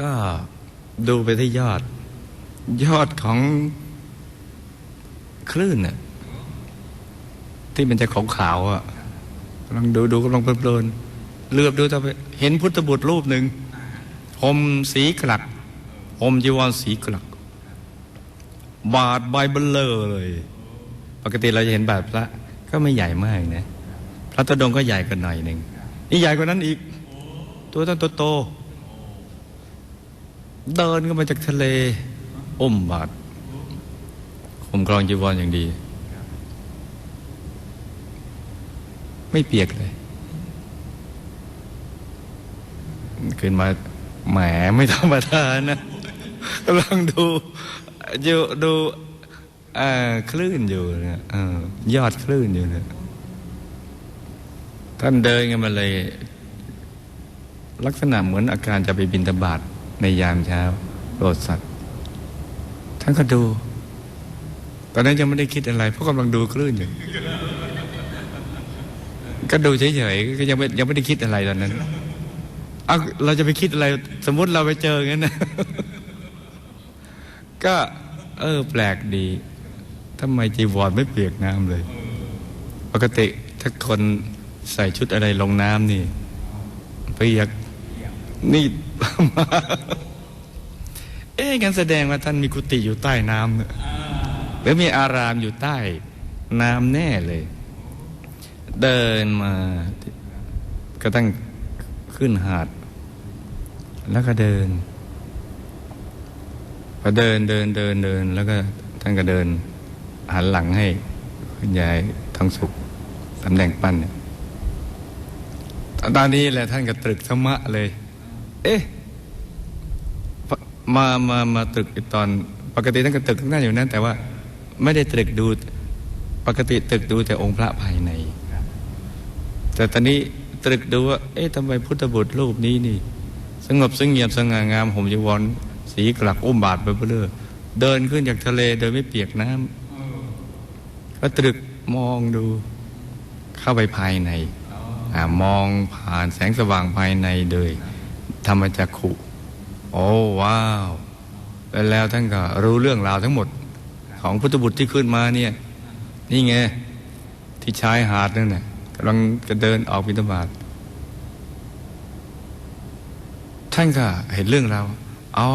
ก็ดูไปที่ยอด ยอดของคลื่นน่ะที่มันจะขาวอะกำลังดูดูกำลังเพลินเลือบดูต่อไปเห็นพุทธบุตรรูปหนึ่งห่มสีกลักห่มจีวรสีกลัก บาทใบเบลเลอร์เลย ปกติเราจะเห็นบาทพระก็ไม่ใหญ่มากนะพระตะดงก็ใหญ่กว่าหน่อยหนึ่งนี่ใหญ่กว่านั้นอีก ตัวต้นโตๆ เดินก็มาจากทะเลอมบาทผมกรองจีวรอย่างดี ไม่เปียกเลย ขึ้นมาแหมไม่ธรรมดานะกำลังดูอยู่ดูคลื่นอยู่นี่ยอยอดคลื่นอยู่เนี่ยท่านเดินกันมาเลย ลักษณะเหมือนอาการจะไปบินตบาต ในยามเช้าโปรดสัตว์ท่านก็ดู ตอนนั้นยังไม่ได้คิดอะไร เพราะกำลังดูคลื่นอยู่ก็ดูเฉยๆก็ยังไม่ยังไม่ได้คิดอะไรตอนนั้นเอาเราจะไปคิดอะไร สมมติเราไปเจองั้นนะก็ เออ แปลกดีทำไมจีวรไม่เปียกน้ำเลย ปกติถ้าคนใส่ชุดอะไรลงน้ำนี่เปียก นี่ เอ๊ะกันแสดงว่าท่านมีกุฏิอยู่ใต้น้ำเนี่ยหรือมีอารามอยู่ใต้น้ำแน่เลย เดินมาก็ตั้งขึ้นหาด แล้วก็เดินพอเดินเดินเดินเดิน แล้วก็ท่านก็เดินหันหลังให้คุณยายทองสุขตำแหน่งปั้นเนี่ยตอนนี้แหละท่านก็ตรึกธรรมะเลย เอ๊ะมามามาตรึกตอน ปกติท่านก็ตรึกทั้งนั้นอยู่นั้น แต่ว่าไม่ได้ตรึกดูปกติตรึกดูแต่องค์พระภายใน แต่ตอนนี้ตรึกดูว่า เอ๊ะทำไมพุทธบุตรรูปนี้นี่ สงบสงเงียบสง่างามห่มจีวรสีกลักอุ้มบาทไปเพื่อเดินขึ้นจากทะเลโดยไม่เปียกน้ำก็ตรึกมองดูเข้าไปภายในอมองผ่านแสงสว่างภายในโดย ธรรมจักขุ โอ้ว้าว แล้วท่านก็รู้เรื่องราวทั้งหมดของพุทธบุตรที่ขึ้นมาเนี่ย นี่ไง ที่ชายหาดนั่นน่ะกำลังจะเดินออกบิณฑบาตท่านก็เห็นเรื่องราวอ๋อ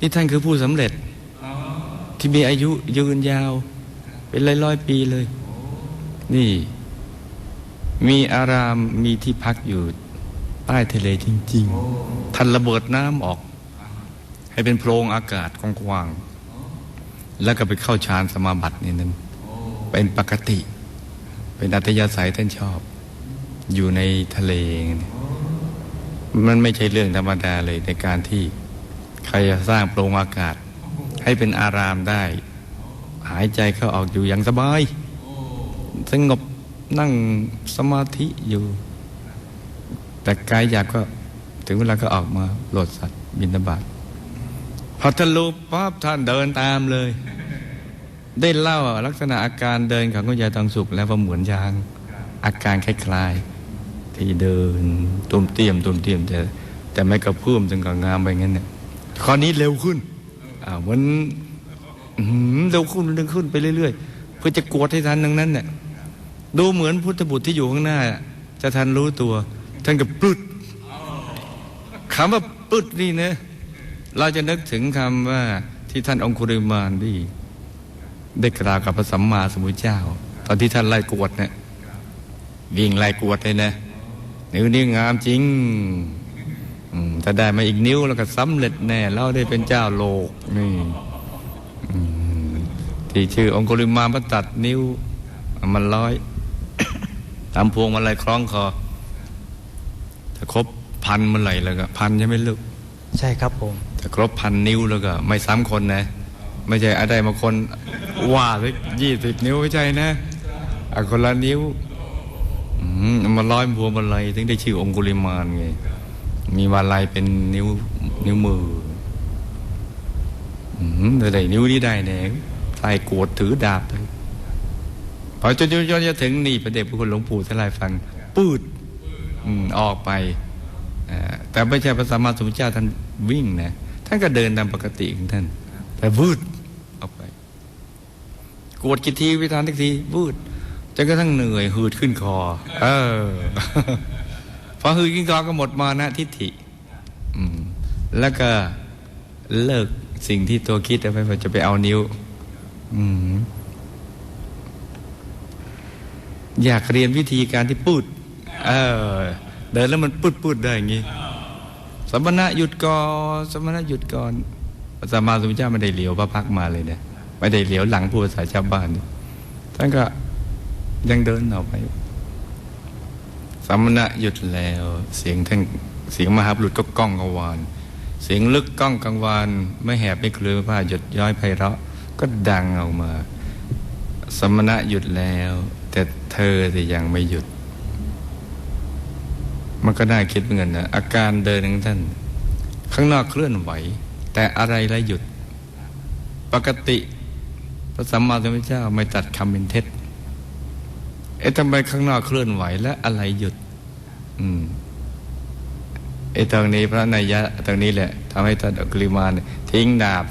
นี่ท่านคือผู้สำเร็จ ที่มีอายุยืนยาว เป็นร้อยร้อยปีเลย นี่ มีอารามมีที่พักอยู่ ใต้ทะเลจริง ๆ ท่านระเบิดน้ำออก ให้เป็นโพรงอากาศกว้างๆแล้วก็ไปเข้าฌานสมาบัตินี่นั้นเป็นปกติ เป็นอัตยาศัยท่านชอบ อยู่ในทะเล มันไม่ใช่เรื่องธรรมดาเลยในการที่ใครจะสร้างโพรงอากาศ ให้เป็นอารามได้ หายใจเข้าออกอยู่อย่างสบาย สงบนั่งสมาธิอยู่ แต่กายอยากก็ถึงเวลาก็ออกมาโปรดสัตว์บินตบาตพอทะลุปั๊บท่านเดินตามเลย ได้เล่าลักษณะอาการเดินของคุณยายทองสุขแล้วว่าเหมือนยาง อาการคล้ายๆ ที่เดินตุ่มเตียมตุ่มเตียมแต่แต่ไม่กระเพื่อมจนกับงามไปงั้นเนี่ยคราวนี้เร็วขึ้นอ่าเหมือนเร็วขึ้นเร็วขึ้นไปเรื่อยๆ เพื่อจะกวดให้ทันดังนั้นเนี่ยดูเหมือนพุทธบุตรที่อยู่ข้างหน้า จะทันรู้ตัว ท่านก็ปลุดคำว่าปลุดนี่นะเราจะนึกถึงคำว่าที่ท่านองคุริมานดีได้กล่าวกับพระสัมมาสัมพุทธเจ้า ตอนที่ท่านไล่กวดเนี่ยวิ่งไล่กวดเลยนะ นิ้วนี้งามจริงถ้าได้มาอีกนิ้วแล้วก็สำเร็จแน่เราได้เป็นเจ้าโลกนี่ที่ชื่อองคุริมานพระตัดนิ้ว มันร้อยทำพวงมาลัยคล้องคอ ถ้าครบพันเมื่อไหร่แล้วก็พันใช่ไหมลูกใช่ครับผมถ้าครบพันนิ้วแล้วก็ ไม่ซ้ำคนนะ ไม่ใช่อะไรมาคนว่าสักยี่สิบนิ้วไม่ใช่นะอะคนละนิ้วมาร้อยพวงมาลัยถึงได้ชื่อองคุลิมานไงมีวาลัยเป็นนิ้วนิ้วมืออืมแต่นิ้วนี้ได้แน่ใส่กวดถือดาบเลยพอจนจนจะถึงนี่พระเดชพระคุณหลวงปู่ทลายฟัง ปืด ออกไปอ่าแต่ไม่ใช่พระสัมมาสัมพุทธเจ้าท่านวิ่งนะท่านก็เดินตามปกติของท่าน แต่วืดออกไปกวดกี่ทีวิธานทุกทีวืดจนกระทั่งเหนื่อยหืดขึ้นคอ เออพอหืดขึ้นคอก็หมดมานะทิฏฐิอืมแล้วก็เลิกสิ่งที่ตัวคิดเอาไปว่าจะไปเอานิ้วอืมอยากเรียนวิธีการที่พูด เออเดินแล้วมันพูดพูดได้อย่างนี้สมณะหยุดก่อนสมณะหยุดก่อนพระสัมมาสัมพุทธเจ้าไม่ได้เหลียวพระพักตร์มาเลยเนี่ยไม่ได้เหลียวหลังผู้ภาษาชาวบ้านเนี่ยท่านก็ยังเดินออกไปสมณะหยุดแล้ว เสียงท่านเสียงมหาบุรุษก็ก้องกังวาน เสียงลึกก้องกังวาน ไม่แหบไม่คลือผ้าหยดย้อยไพเราะ ก็ดังออกมา สมณะหยุดแล้ว แต่เธอแต่ยังไม่หยุด มันก็น่าคิดเหมือนกันนะอาการเดินของท่าน ข้างนอกเคลื่อนไหว แต่อะไรละหยุด ปกติพระสัมมาสัมพุทธเจ้าไม่ตัดคำเป็นเท็จเอ๊ะทำไมข้างนอกเคลื่อนไหวและอะไรหยุด อืมไอ้ตรงนี้พระนัยยะตรงนี้แหละทำให้ท่านอัคริมานทิ้งดาบ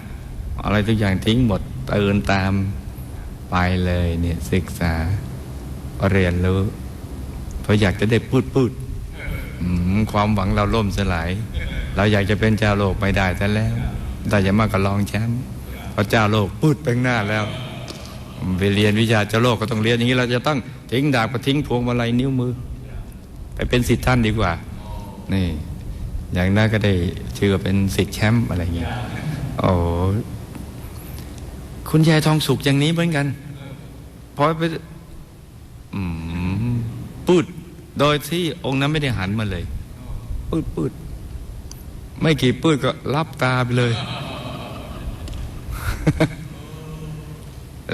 อะไรทุกอย่างทิ้งหมดตือนตามไปเลยเนี่ยศึกษาเรียนรู้เพราะอยากจะได้พูดพูด ความหวังเราล่มสลาย เราอยากจะเป็นเจ้าโลกไม่ได้แต่แล้วแต่อย่ามากก็ลองแชมป์เพราะเจ้าโลกพูดไปหน้าแล้วไปเรียนวิชาเจ้าโลกก็ต้องเรียนอย่างนี้เราจะต้องทิ้งดาบก็ทิ้งพวงมาลัยนิ้วมือ ไปเป็นสิทธิ์ท่านดีกว่า นี่ อย่างนั้นก็ได้ชื่อเป็นสิทธิ์แชมป์อะไรอย่างเงี้ยโอ้คุณยายทองสุกอย่างนี้เหมือนกันพอไปอืมปืด โดยที่องค์นั้นไม่ได้หันมาเลยปืดปืดไม่กี่ปืดก็รับตาไปเลย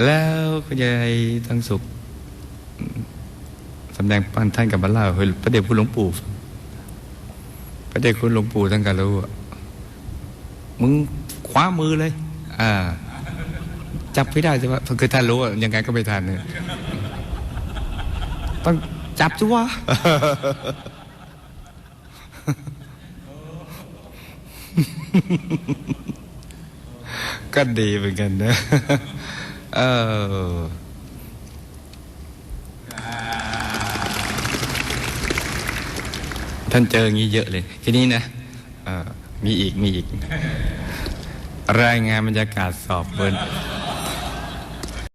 แล้วคุณยายทองสุกสำแดงปันท่านกับมาเล่าให้พระเดชคุณหลวงปู่ฟังพระเดชคุณหลวงปู่ท่านก็รู้ว่ามึงคว้ามือเลย อ่า จับไม่ได้ใช่ไหมคือท่านรู้ว่ายังไงก็ไม่ทันเนี่ยต้อง จับจ้วะก็ดีเหมือนกันนะเออท่านเจออย่างนี้เยอะเลย ทีนี้นะมีอีกมีอีก รายงานบรรยากาศสอบเบิร์น